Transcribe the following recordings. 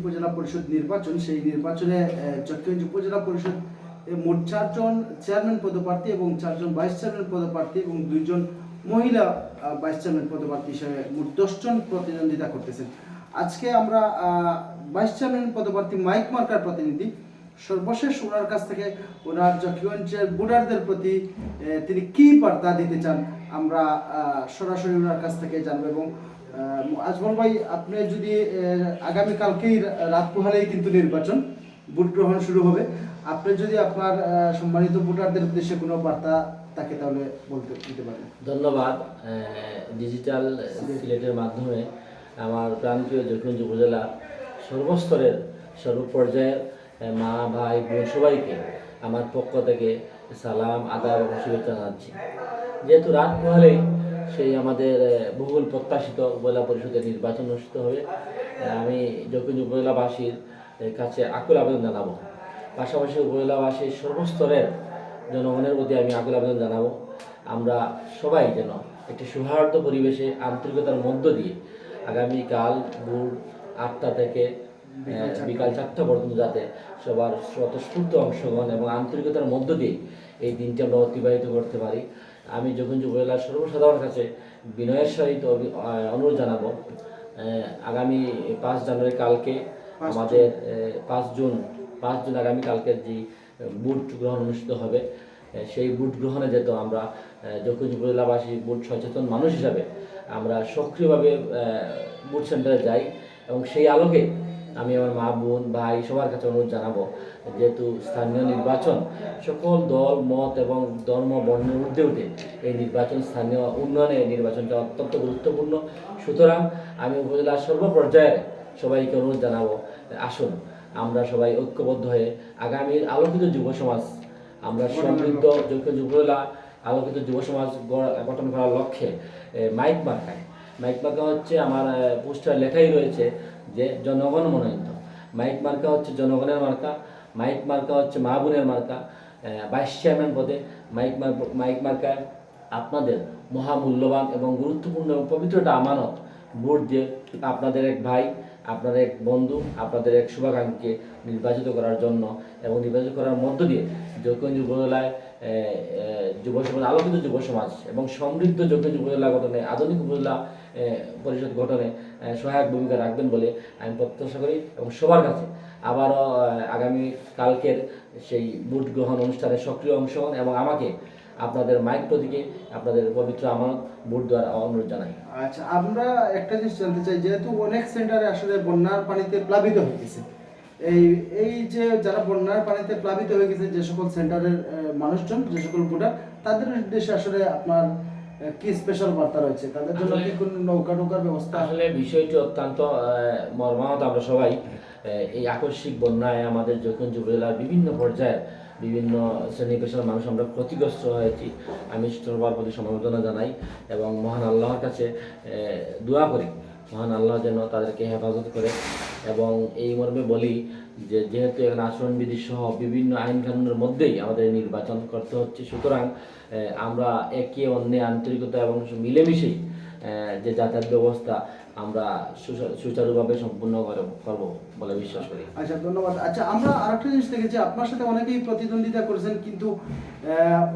উপজেলা পরিষদ নির্বাচন, সেই নির্বাচনে উপজেলা পরিষদ মোট চারজন চেয়ারম্যান পদপ্রার্থী এবং চারজন ভাইস চেয়ারম্যান পদপ্রার্থী এবং দুইজন মহিলা ভাইস চেয়ারম্যান পদপ্রার্থী হিসেবে মোট দশজন প্রতিদ্বন্দ্বিতা করতেছেন। আজকে আমরা ভাইস চেয়ারম্যান পদপ্রার্থী মাইক মার্কার প্রতিনিধি। সর্বশেষ ওনার কাছ থেকে ওনার ভোটারদের প্রতি তিনি কি বার্তা দিতে চান, আমরা সরাসরি ওনার কাছ থেকে জানব এবং আজমল ভাই, আপনি যদি আগামীকালকেই রাত পোহালেই কিন্তু নির্বাচন, ভোট গ্রহণ শুরু হবে। আপনি যদি আপনার সম্মানিত ভোটারদের উদ্দেশ্যে কোনো বার্তা তাকে তাহলে বলতে, দিতে পারেন। ধন্যবাদ ডিজিটাল সিলেটের মাধ্যমে আমার প্রান্তীয় জকিগঞ্জ উপজেলা সর্বস্তরের সর্বপর্যায়ের মা, ভাই, বোন সবাইকে আমার পক্ষ থেকে সালাম, আদাব এবং শুভেচ্ছা জানাচ্ছি। যেহেতু রাত পোহালেই সেই আমাদের বহুল প্রত্যাশিত উপজেলা পরিষদের নির্বাচন অনুষ্ঠিত হবে। আমি জকিগঞ্জ উপজেলাবাসীর কাছে আকুল আবেদন জানাব পাশাপাশি উপজেলাবাসীর সর্বস্তরের জনগণের প্রতি আমি আকুল আবেদন জানাব। আমরা সবাই যেন একটি সৌহার্দ্য পরিবেশে আন্তরিকতার মধ্য দিয়ে আগামীকাল ভোর আটটা থেকে বিকাল চারটা পর্যন্ত যাতে সবার স্বতঃস্ফূর্ত অংশগ্রহণ এবং আন্তরিকতার মধ্য দিয়ে এই দিনটি আমরা অতিবাহিত করতে পারি। আমি যখন উপজেলার সর্বসাধারণের কাছে বিনয়ের সহিত অনুরোধ জানাব আগামী পাঁচ জানুয়ারি কালকে আমাদের পাঁচ জুন পাঁচ জুন আগামী কালকের যে বুট গ্রহণ অনুষ্ঠিত হবে সেই বুট গ্রহণে যেত আমরা যখন উপজেলাবাসী বুট সচেতন মানুষ হিসাবে আমরা সক্রিয়ভাবে বুট সেন্টারে যাই এবং সেই আলোকে আমি আমার মা, বোন, ভাই, সবার কাছে অনুরোধ জানাব যেহেতু স্থানীয় নির্বাচন, সকল দল, মত এবং ধর্ম বর্ণের ঊর্ধ্বে উঠে এই নির্বাচন, স্থানীয় উন্নয়নে এই নির্বাচনটা অত্যন্ত গুরুত্বপূর্ণ। সুতরাং আমি উপজেলার সর্বপর্যায়ে সবাইকে অনুরোধ জানাব, আসুন, আমরা সবাই ঐক্যবদ্ধ হয়ে আগামীর আলোকিত যুব সমাজ, আমরা সমৃদ্ধ যোগ্য যুবলা আলোকিত যুব সমাজ গঠন করার লক্ষ্যে মাইক মার্কায়। মাইক মার্কা হচ্ছে আমার পোস্টার লেখাই রয়েছে যে জনগণ মনোনীত। মাইক মার্কা হচ্ছে জনগণের মার্কা, মাইক মার্কা হচ্ছে মা বোনের মার্কা ভাইস চেয়ারম্যান পদে মাইক মাইক মার্কায় আপনাদের মহামূল্যবান এবং গুরুত্বপূর্ণ এবং পবিত্র একটা আমানত, ভোট দিয়ে আপনাদের এক ভাই, আপনাদের এক বন্ধু, আপনাদের এক শুভাকাঙ্ক্ষীকে নির্বাচিত করার জন্য এবং নির্বাচিত করার মধ্য দিয়ে যোগঞ্জ উপজেলায় যুব সমাজ, আলোকিত যুব সমাজ এবং সমৃদ্ধ যোগঞ্জ উপজেলা গঠনে আধুনিক উপজেলা পরিষদ গঠনে সহায়ক ভূমিকা রাখবেন বলে আমি প্রত্যাশা করি এবং সবার কাছে আবারও আগামী কালকের সেই ভোট গ্রহণ অনুষ্ঠানে সক্রিয় অংশগ্রহণ এবং আমাকে আপনাদের মাইক প্রতীকে আপনাদের পবিত্র আমানত ভোট দেওয়ার অনুরোধ জানাই। আচ্ছা আমরা একটা জিনিস জানতে চাই, যেহেতু অনেক সেন্টারে আসলে বন্যার পানিতে প্লাবিত হয়ে গেছে। এই এই যে যারা বন্যার পানিতে প্লাবিত হয়ে গেছে, যে সকল সেন্টারের মানুষজন, যে সকল ভোটার, তাদের উদ্দেশ্যে আসলে আপনার কি স্পেশাল বার্তা রয়েছে? তাদের জন্য কি কোনো নৌকা নৌকার ব্যবস্থা? আসলে বিষয়টি অত্যন্ত মর্মাহত আমরা সবাই এই আকস্মিক বন্যায় আমাদের যখন উপজেলার বিভিন্ন পর্যায়ে বিভিন্ন শ্রেণি পেশার মানুষ আমরা ক্ষতিগ্রস্ত হয়েছি আমি সবার প্রতি সমবেদনা জানাই এবং মহান আল্লাহর কাছে দোয়া করি। মহান আল্লাহ যেন তাদেরকে হেফাজত করে এবং এই মর্মে বলি যে যেহেতু এখানে আচরণবিধি সহ বিভিন্ন আইন কানুনের মধ্যেই আমাদের নির্বাচন করতে হচ্ছে, সুতরাং আমরা একে অন্যে আন্তরিকতা এবং মিলেমিশেই যে যাতায়াত ব্যবস্থা আমরা সুচারুভাবে সম্পূর্ণ করে- করব বলে বিশ্বাস করি। আচ্ছা ধন্যবাদ। আচ্ছা আমরা আরেকটা জিনিস দেখেছি, আপনার সাথে অনেকেই প্রতিদ্বন্দ্বিতা করেছেন, কিন্তু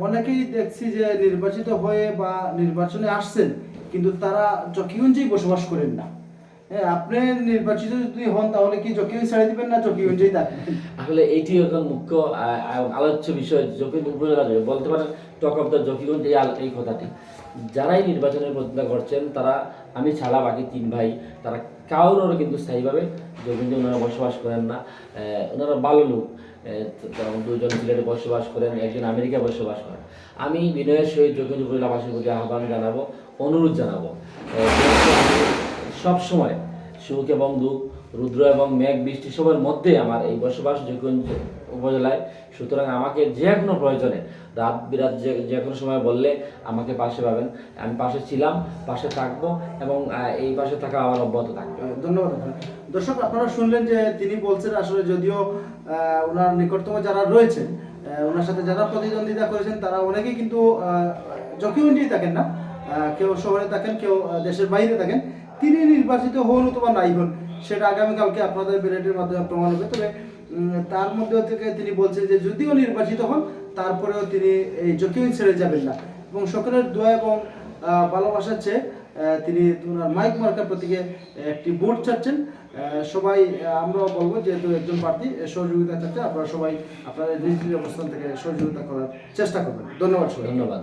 অনেকেই দেখছি যে নির্বাচিত হয়ে বা নির্বাচনে আসছেন, কিন্তু তারা জকিগঞ্জেই বসবাস করেন না। হ্যাঁ আপনি নির্বাচিত যদি হন, তাহলে কি জকিগঞ্জ ছেড়ে দিবেন না জকিগঞ্জেই থাকবেন? আসলে এইটি এখন মুখ্য আলোচ্য বিষয় জকিগঞ্জ উপজেলা বলতে পারেন, টক অফ দ্য জকিগঞ্জ এই এই কথাটি। যারাই নির্বাচনের প্রতিদ্বন্দ্বিতা করছেন, তারা, আমি ছাড়া বাকি তিন ভাই, তারা কারোর কিন্তু স্থায়ীভাবে জকিগঞ্জে ওনারা বসবাস করেন না। ওনারা ভালো লোক। দুজন সিলেটে বসবাস করেন, একজন আমেরিকা বসবাস করেন। আমি বিনয়ের সহিত জকিগঞ্জ উপজেলাবাসীর প্রতি আহ্বান জানাব, অনুরোধ জানাব। সব সময় সুখ এবং দুঃখ, রুদ্র এবং মেঘ, বৃষ্টি সবার মধ্যে আমার এই বসবাস যোগঞ্জ উপজেলায়, সুতরাং আমাকে যে কোনো প্রয়োজনে রাত বিরাত যে যে কোনো সময় বললে আমাকে পাশে পাবেন। আমি পাশে ছিলাম, পাশে থাকব এবং এই পাশে থাকা আমার অব্যাহত থাকবে। ধন্যবাদ। দর্শক, আপনারা শুনলেন যে তিনি বলছেন আসলে যদিও ওনার নিকটতম যারা রয়েছেন ওনার সাথে যারা প্রতিদ্বন্দ্বিতা করেছেন, তারা অনেকেই কিন্তু জকিগঞ্জেই থাকেন না। কেউ শহরে থাকেন, কেউ দেশের বাইরে থাকেন। তিনি নির্বাচিত হন অথবা নাই হন, সেটা আগামীকালকে আপনাদের ব্যালটের মাধ্যমে প্রমাণ হবে। তবে তার মধ্যে থেকে তিনি বলছেন যে, যদিও নির্বাচিত হন, তারপরেও তিনি এই জকিউইন ছেড়ে যাবেন না। এবং সকলের দোয়া এবং ভালোবাসার চেয়ে তিনি ওনার মাইক মার্কার প্রতীকে একটি ভোট চাচ্ছেন সবাই আমরাও বলব যেহেতু একজন প্রার্থী সহযোগিতা চাচ্ছে আপনারা সবাই আপনাদের নিজ নিজ অবস্থান থেকে সহযোগিতা করার চেষ্টা করবেন। ধন্যবাদ সবাই ধন্যবাদ।